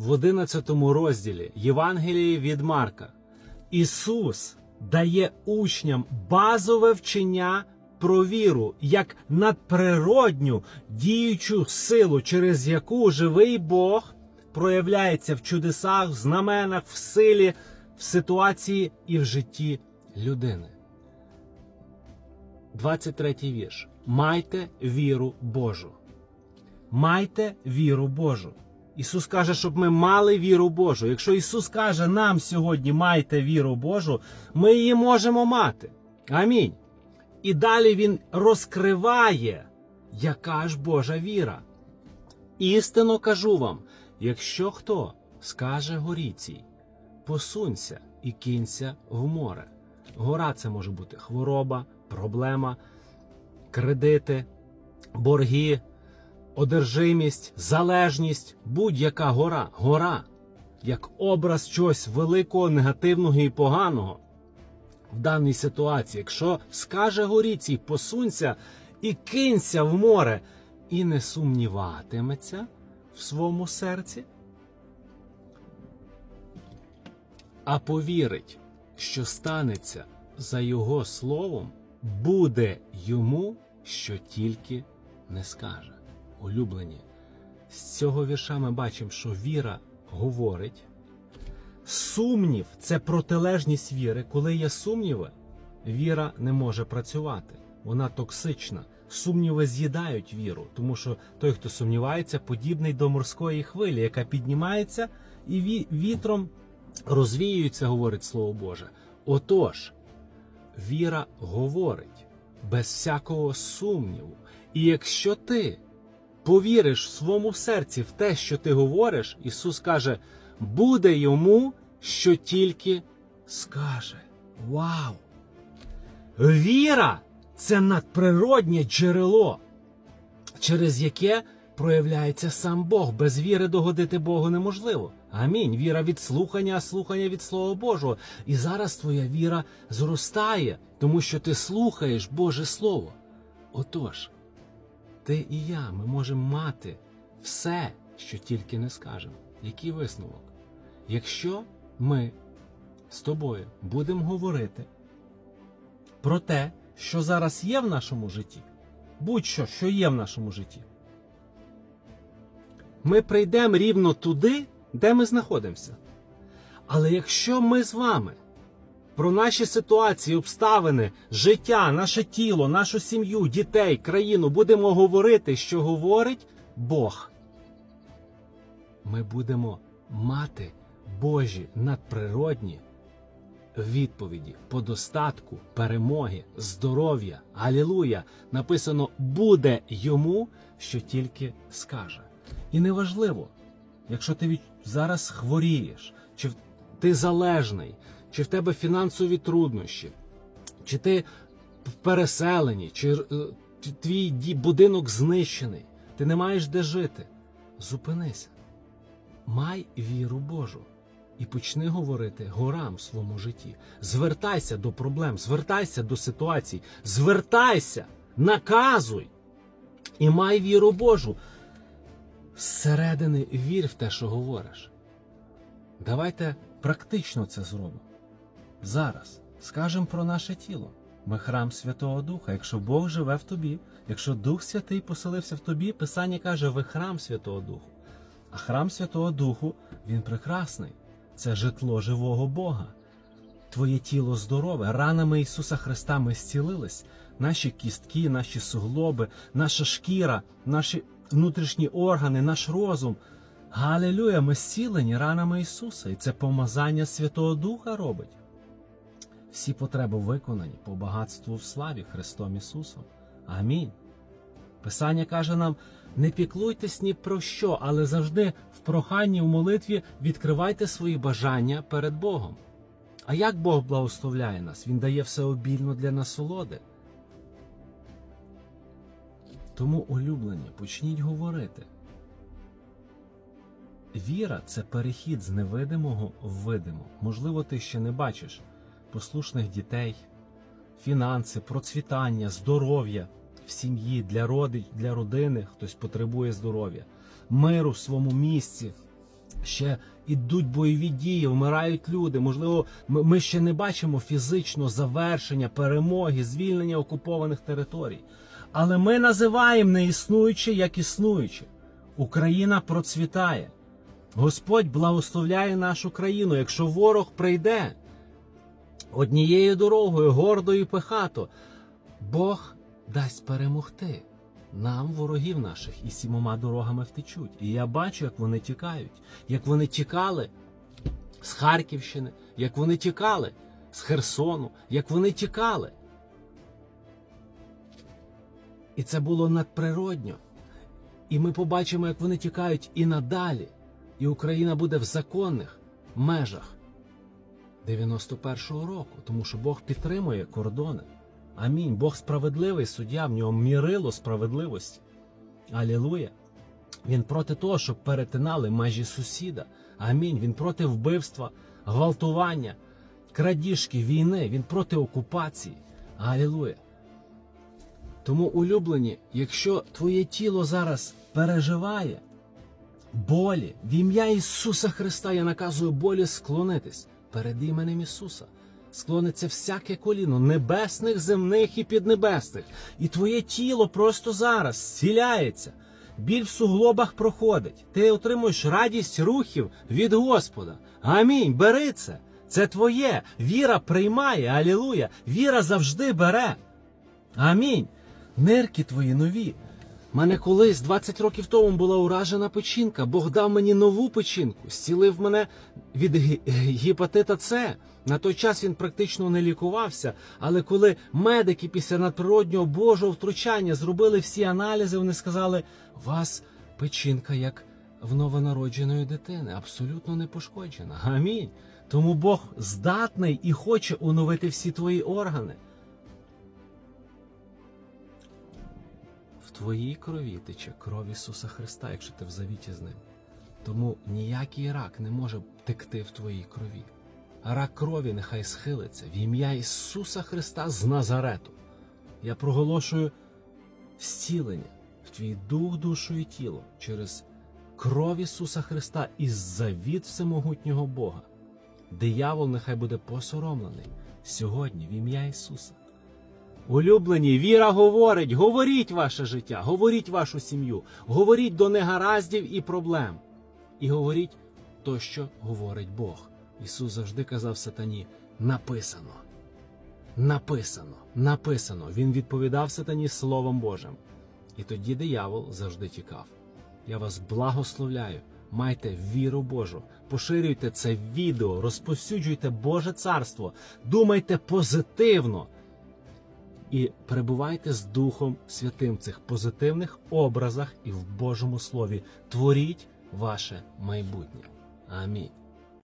в 11 розділі Євангелії від Марка Ісус дає учням базове вчення про віру як надприродню діючу силу, через яку живий Бог проявляється в чудесах, в знаменах, в силі, в ситуації і в житті людини. 23 вірш. Майте віру Божу. Майте віру Божу. Ісус каже, щоб ми мали віру Божу. Якщо Ісус каже нам сьогодні майте віру Божу, ми її можемо мати. Амінь. І далі Він розкриває, яка ж Божа віра. Істинно кажу вам: якщо хто скаже горіцій, посунься і кинься в море. Гора це може бути хвороба, проблема, кредити, борги, одержимість, залежність, будь-яка гора, гора, як образ чогось великого, негативного і поганого в даній ситуації. Якщо скаже горіцій, посунься і кинься в море, і не сумніватиметься в своєму серці, а повірить, що станеться за його словом, буде йому, що тільки не скаже. Улюблені. З цього вірша ми бачимо, що віра говорить. Сумнів це протилежність віри. Коли є сумніви, віра не може працювати. Вона токсична. Сумніви з'їдають віру, тому що той, хто сумнівається, подібний до морської хвилі, яка піднімається і вітром розвіюється, говорить Слово Боже. Отож, віра говорить без всякого сумніву. І якщо ти повіриш в своєму серці в те, що ти говориш, Ісус каже, буде йому, що тільки скаже. Вау! Віра це надприроднє джерело, через яке проявляється сам Бог. Без віри догодити Богу неможливо. Амінь. Віра від слухання, а слухання від Слова Божого. І зараз твоя віра зростає, тому що ти слухаєш Боже Слово. Отож, ти і я, ми можемо мати все, що тільки не скажемо. Який висновок? Якщо ми з тобою будемо говорити про те, що зараз є в нашому житті, будь-що, що є в нашому житті, ми прийдемо рівно туди, де ми знаходимося. Але якщо ми з вами про наші ситуації, обставини, життя, наше тіло, нашу сім'ю, дітей, країну будемо говорити, що говорить Бог, ми будемо мати Божі надприродні відповіді по достатку, перемоги, здоров'я. Алілуя! Написано буде йому, що тільки скаже. І неважливо, якщо ти від... зараз хворієш, чи ти залежний, чи в тебе фінансові труднощі, чи ти в переселенні, чи е, твій будинок знищений, ти не маєш де жити. Зупинися. Май віру Божу і почни говорити горам в своєму житті. Звертайся до проблем, звертайся до ситуацій, звертайся, наказуй і май віру Божу. Зсередини вір в те, що говориш. Давайте практично це зробимо. Зараз скажемо про наше тіло. Ми храм Святого Духа. Якщо Бог живе в тобі, якщо Дух Святий поселився в тобі, Писання каже, ви храм Святого Духу. А храм Святого Духу, він прекрасний. Це житло живого Бога. Твоє тіло здорове. Ранами Ісуса Христа ми зцілились. Наші кістки, наші суглоби, наша шкіра, наші внутрішні органи, наш розум. Галилюя, ми зцілені ранами Ісуса. І це помазання Святого Духа робить. Всі потреби виконані по багатству в славі Христом Ісусом. Амінь. Писання каже нам: не піклуйтесь ні про що, але завжди в проханні, в молитві відкривайте свої бажання перед Богом. А як Бог благословляє нас? Він дає все обільно для насолоди. Тому, улюблені, почніть говорити. Віра це перехід з невидимого в видимо. Можливо, ти ще не бачиш послушних дітей, фінанси, процвітання, здоров'я в сім'ї, для родич, для родини, хтось потребує здоров'я, миру в своєму місці, ще ідуть бойові дії, вмирають люди. Можливо, ми ще не бачимо фізично завершення, перемоги, звільнення окупованих територій. Але ми називаємо неіснуюче як існуюче. Україна процвітає. Господь благословляє нашу країну. Якщо ворог прийде однією дорогою, гордо і пихато, Бог дасть перемогти. Нам, ворогів наших, і сімома дорогами втечуть. І я бачу, як вони тікають, як вони тікали з Харківщини, як вони тікали з Херсону, як вони тікали. І це було надприродньо. І ми побачимо, як вони тікають і надалі. І Україна буде в законних межах 91-го року, тому що Бог підтримує кордони. Амінь. Бог справедливий суддя, в нього мірило справедливості. Алілуя. Він проти того, щоб перетинали межі сусіда. Амінь. Він проти вбивства, гвалтування, крадіжки, війни. Він проти окупації. Алілуя. Тому, улюблені, якщо твоє тіло зараз переживає болі, в ім'я Ісуса Христа я наказую болі склонитись перед іменем Ісуса. Склониться всяке коліно небесних, земних і піднебесних. І твоє тіло просто зараз зціляється. Біль в суглобах проходить. Ти отримуєш радість рухів від Господа. Амінь. Бери це. Це твоє. Віра приймає. Алілуя. Віра завжди бере. Амінь. Нирки твої нові. Мене колись 20 років тому була уражена печінка. Бог дав мені нову печінку, зцілив мене від гі- гепатита С. На той час він практично не лікувався. Але коли медики після надприроднього Божого втручання зробили всі аналізи, вони сказали: вас печінка як в новонародженої дитини, абсолютно не пошкоджена. Амінь. Тому Бог здатний і хоче оновити всі твої органи. Твоїй крові тече кров Ісуса Христа, якщо ти в завіті з ним. Тому ніякий рак не може текти в твоїй крові. Рак крові нехай схилиться в ім'я Ісуса Христа з Назарету. Я проголошую зцілення в твій дух, душу і тіло через кров Ісуса Христа і завіт всемогутнього Бога. Диявол нехай буде посоромлений сьогодні в ім'я Ісуса. Улюблені, віра говорить, говоріть ваше життя, говоріть вашу сім'ю, говоріть до негараздів і проблем. І говоріть то, що говорить Бог. Ісус завжди казав сатані: написано. Написано, написано. Він відповідав сатані Словом Божим. І тоді диявол завжди тікав. Я вас благословляю. Майте віру Божу, поширюйте це відео, розповсюджуйте Боже царство, думайте позитивно і перебувайте з Духом Святим в цих позитивних образах і в Божому Слові. Творіть ваше майбутнє. Амінь.